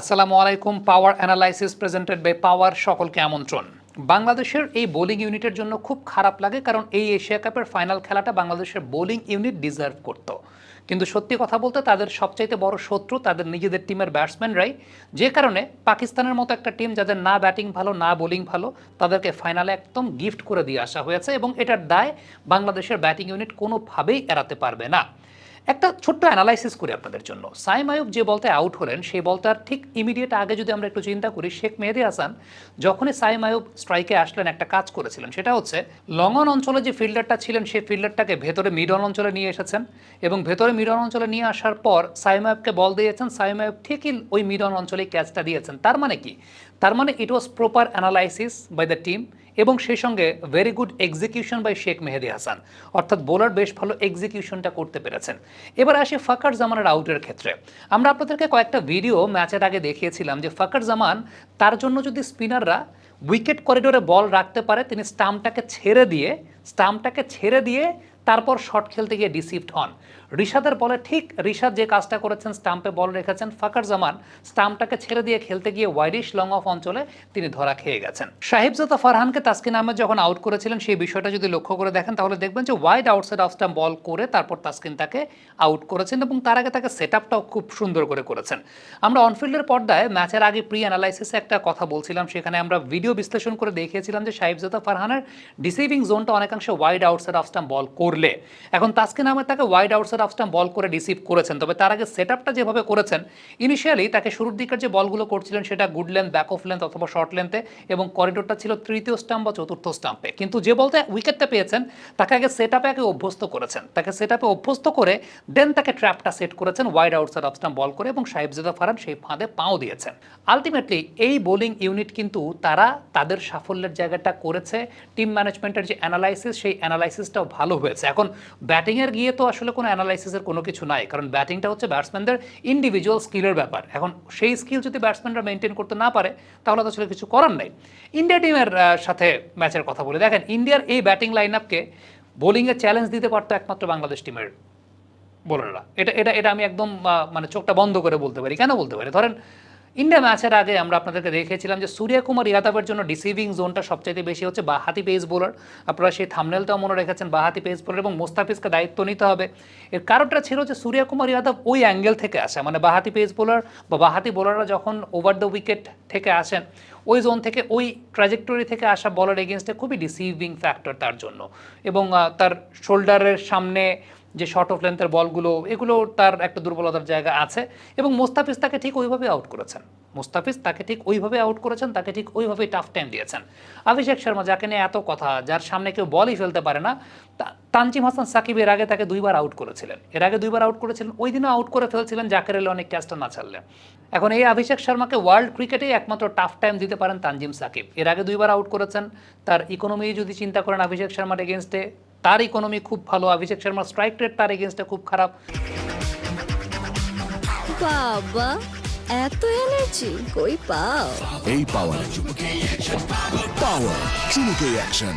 আসসালামু আলাইকুম power analysis presented by power সকলকে আমন্ত্রণ। বাংলাদেশের এই বোলিং ইউনিটের জন্য খুব খারাপ লাগে কারণ এই এশিয়া কাপের ফাইনাল খেলাটা বাংলাদেশের বোলিং ইউনিট ডিজার্ভ করত। কিন্তু সত্যি কথা বলতে তাদের সবচাইতে বড় শত্রু তাদের নিজেদের টিমের ব্যাটসম্যানরাই যে কারণে পাকিস্তানের মতো একটা টিম যাদের না ব্যাটিং ভালো, না বোলিং ভালো, তাদেরকে ফাইনালে একদম গিফট করে দিয়ে আসা হয়েছে এবং এটার দায় বাংলাদেশের ব্যাটিং ইউনিট কোনোভাবেই এড়াতে পারবে না। একটা ছোট্ট অ্যানালাইসিস করি আপনাদের জন্য। সাইম আয়ুব যে বলতে আউট হলেন, সেই বলটার ঠিক ইমিডিয়েট আগে যদি আমরা একটু চিন্তা করি, শেখ মেহেদি হাসান যখনই সাইম আয়ুব স্ট্রাইকে আসলেন, একটা কাজ করেছিলেন। সেটা হচ্ছে লঙ্গন অঞ্চলে যে ফিল্ডারটা ছিলেন, সেই ফিল্ডারটাকে ভেতরে মিডন অঞ্চলে নিয়ে এসেছেন এবং ভেতরে মিডন অঞ্চলে নিয়ে আসার পর সাইম আয়ুবকে বল দিয়েছেন, সাইম আয়ুব ঠিকই ওই মিডন অঞ্চলেই ক্যাচটা দিয়েছেন। তার মানে কি? তার মানে it was proper analysis by the team এবং সেই সঙ্গে very good execution by Sheikh Mehedi Hasan অর্থাৎ বোলার বেশ ভালো এক্সিকিউশনটা করতে পেরেছেন। এবার আসি ফাকার জামানের আউটের ক্ষেত্রে। আমরা আপনাদেরকে কয়েকটা ভিডিও ম্যাচের আগে দেখিয়েছিলাম যে ফাকার জামান তার জন্য যদি স্পিনাররা উইকেট করিডোরে বল রাখতে পারে, তিনি স্টাম্পটাকে ছেড়ে দিয়ে স্টাম্পটাকে ছেড়ে দিয়ে তারপর শট খেলতে গিয়ে ডিসিভড হন। রিশাদের বলে, ঠিক, রিশাদ যে কাজটা করেছেন, স্টাম্পে বল রেখেছেন ফাকার জামান স্টাম্পটাকে ছেড়ে দিয়ে খেলতে গিয়ে ওয়াইডিশ লং অফ অঞ্চলে তিনি ধরা খেয়ে গেছেন। সাহিবজাদা ফারহানকে তাসকিন আহমেদ যখন আউট করেছিলেন, সেই বিষয়টা যদি লক্ষ্য করে দেখেন, তাহলে দেখবেন যে wide outside off stump ball করে তারপর তাসকিন তাকে আউট করেছেন এবং তার আগে তাকে সেট আপটাও খুব সুন্দর করে করেছেন। আমরা অনফিল্ডের পর্দায় ম্যাচের আগে প্রি অ্যানালাইসিসে একটা কথা বলছিলাম, সেখানে আমরা ভিডিও বিশ্লেষণ করে দেখিয়েছিলাম যে সাহিবজাদা ফারহানের ডিসিভিং জোনটা অনেকাংশে wide outside off stump ball করলে। এখন তাসকিন আহমেদ তাকে wide outside off stump ball করে রিসিভ করেছেন। তবে তার আগে সেট আপটা যেভাবে করেছেন ইনিশিয়ালি তাকে শুরুর দিকের যে বলগুলো করছিলেন সেটা good length back of length অথবা শর্ট লেন্থে এবং করিডোরটা ছিল তৃতীয় স্টাম্প বা চতুর্থ স্টাম্পে কিন্তু যে বলতে উইকেটটা পেয়েছেন, তাকে আগে সেট আপে আগে অভ্যস্ত করেছেন। তাকে সেট আপে অভ্যস্ত করে দেন তাকে ট্র্যাপটা সেট করেছেন wide outside off stump ball করে এবং সাহেবজাদা ফারান সেই ফাঁদে পাও দিয়েছেন। আলটিমেটলি এই বোলিং ইউনিট কিন্তু তারা তাদের সাফল্যের জায়গাটা করেছে। টিম ম্যানেজমেন্টের যে অ্যানালাইসিস সেই অ্যানালাইসিসটাও ভালো হয়েছে। এখন ব্যাটিংয়ের গিয়ে তো আসলে কোনো অ্যানালাইসিসের কোনো কিছু নাই, কারণ ব্যাটিংটা হচ্ছে ব্যাটসম্যানদের ইন্ডিভিজুয়াল স্কিলের ব্যাপার। এখন সেই স্কিল যদি ব্যাটসম্যানরা মেনটেন করতে না পারে, তাহলে তো আসলে কিছু করার নেই। ইন্ডিয়া টিমের সাথে ম্যাচের কথা বলে। দেখেন ইন্ডিয়ার এই ব্যাটিং লাইন আপকে বোলিংয়ে চ্যালেঞ্জ দিতে পারতো একমাত্র বাংলাদেশ টিমের বোলাররা এটা এটা এটা আমি একদম মানে চোখটা বন্ধ করে বলতে পারি। কেন বলতে পারি? ধরেন ইন্ডিয়া ম্যাচের আগে আমরা আপনাদেরকে দেখেছিলাম যে সূর্যকুমার ইয়াদবের জন্য ডিসিভিং জোনটা সবচাইতে বেশি হচ্ছে বাহাতি পেস বোলার আপনারা সেই থামনেলটাও মনে রেখেছেন, বাহাতি পেস বোলার এবং মোস্তাফিজকে দায়িত্ব নিতে হবে। এর কারণটা ছিল যে সূর্যকুমার ইয়াদব ওই অ্যাঙ্গেল থেকে আসে মানে বাহাতি পেস বোলার বা বাহাতি বোলাররা যখন ওভার দ্য উইকেট থেকে আসেন, ওই জোন থেকে, ওই ট্র্যাজেক্টরি থেকে আসা বলার এগেনস্টে খুবই ডিসিভিং ফ্যাক্টর তার জন্য। এবং তার শোল্ডারের সামনে যে শর্ট অফ লেন্থের বলগুলো, এগুলো তার একটা দুর্বলতার জায়গা আছে এবং মোস্তাফিজ তাকে ঠিক ওইভাবে আউট করেছেন। মোস্তাফিজ তাকে ঠিক ওইভাবে আউট করেছেন, তাকে ঠিক ওইভাবেই টাফ টাইম দিয়েছেন। অভিষেক শর্মা, যাকে নিয়ে এত কথা, যার সামনে কেউ বলই ফেলতে পারে না তানজিম হাসান সাকিব এর আগে তাকে দুইবার আউট করেছিলেন। এর আগে দুইবার আউট করেছিলেন ওই দিনও আউট করে ফেলছিলেন জাকের আলী অনেক ক্যাচটা না ছাড়লে। এখন এই অভিষেক শর্মাকে ওয়ার্ল্ড ক্রিকেটেই একমাত্র টাফ টাইম দিতে পারেন তানজিম সাকিব। এর আগে দুইবার আউট করেছেন, তার ইকোনমি যদি চিন্তা করেন অভিষেক শর্মার এগেনস্টে তার ইকোনমি খুব ভালো অভিষেক শর্মার স্ট্রাইক রেট তার এগেনস্টে খুব খারাপ। বাবা এত এনার্জি কই পাও? এই পাওয়ার পাওয়ার চুমুকে অ্যাকশন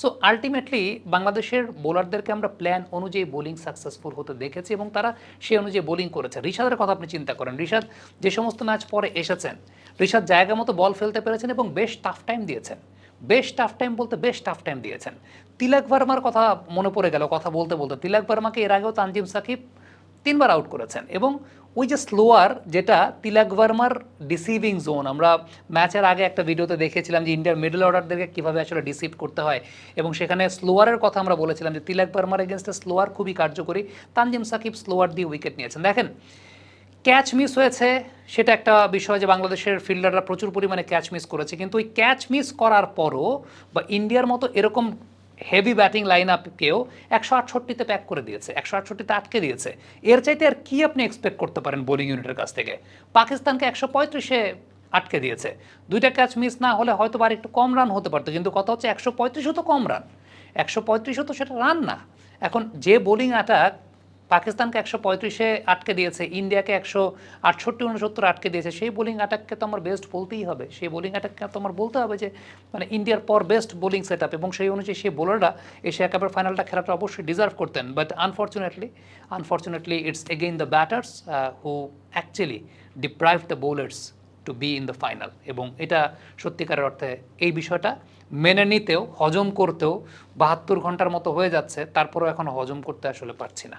সো আলটিমেটলি বাংলাদেশের বোলারদেরকে আমরা প্ল্যান অনুযায়ী বোলিং সাকসেসফুল হতে দেখেছি এবং তারা সে অনুযায়ী বোলিং করেছে। ঋষাদের কথা আপনি চিন্তা করেন। ঋষাদ যে সমস্ত ম্যাচ পরে এসেছেন ঋষাদ জায়গা মতো বল ফেলতে পেরেছেন এবং বেশ টাফ টাইম দিয়েছেন। বেশ টাফ টাইম বলতে বেশ টাফ টাইম দিয়েছেন। তিলক ভার্মার কথা মনে পড়ে গেল, কথা বলতে বলতে। তিলক ভার্মাকে এর আগেও তানজিম সাকিব তিনবার আউট করেছেন এবং ওই যে স্লোয়ার যেটা তিলক ভার্মার ডিসিভিং জোন আমরা ম্যাচের আগে একটা ভিডিওতে দেখেছিলাম যে ইন্ডিয়ার মিডল অর্ডারদেরকে কীভাবে আসলে ডিসিভ করতে হয় এবং সেখানে স্লোয়ারের কথা আমরা বলেছিলাম যে তিলক ভার্মার এগেনস্টে স্লোয়ার খুবই কার্যকরী। তানজিম সাকিব স্লোয়ার দিয়ে উইকেট নিয়েছেন। দেখেন ক্যাচ মিস হয়েছে, সেটা একটা বিষয় যে বাংলাদেশের ফিল্ডাররা প্রচুর পরিমাণে ক্যাচ মিস করেছে। কিন্তু ওই ক্যাচ মিস করার পরও বা ইন্ডিয়ার মতো এরকম হেভি ব্যাটিং লাইন আপকেও একশো আটষট্টিতে প্যাক করে দিয়েছে, একশো আটষট্টিতে আটকে দিয়েছে। এর চাইতে আর কি আপনি এক্সপেক্ট করতে পারেন বোলিং ইউনিটের কাছ থেকে? পাকিস্তানকে একশো পঁয়ত্রিশে আটকে দিয়েছে। দুইটা ক্যাচ মিস না হলে হয়তো আর একটু কম রান হতে পারতো, কিন্তু কথা হচ্ছে একশো পঁয়ত্রিশও তো কম রান একশো পঁয়ত্রিশও তো সেটা রান না। এখন যে বোলিং অ্যাটাক পাকিস্তানকে একশো পঁয়ত্রিশে আটকে দিয়েছে, ইন্ডিয়াকে একশো আটষট্টি উনসত্তর আটকে দিয়েছে। সেই বোলিং অ্যাটাককে তো আমার বেস্ট বলতেই হবে। সেই বোলিং অ্যাটাককে তো আমার বলতে হবে যে মানে ইন্ডিয়ার পর বেস্ট বোলিং সেট আপ এবং সেই অনুযায়ী সেই বোলাররা এশিয়া কাপের ফাইনালটা খেলাটা অবশ্যই ডিজার্ভ করতেন। But unfortunately unfortunately it's again the batters who actually deprive the bowlers to be in the final এবং এটা সত্যিকারের অর্থে এই বিষয়টা মেনে নিতেও, হজম করতেও বাহাত্তর ঘণ্টার মতো হয়ে যাচ্ছে। তারপরেও এখন হজম করতে আসলে পারছি না।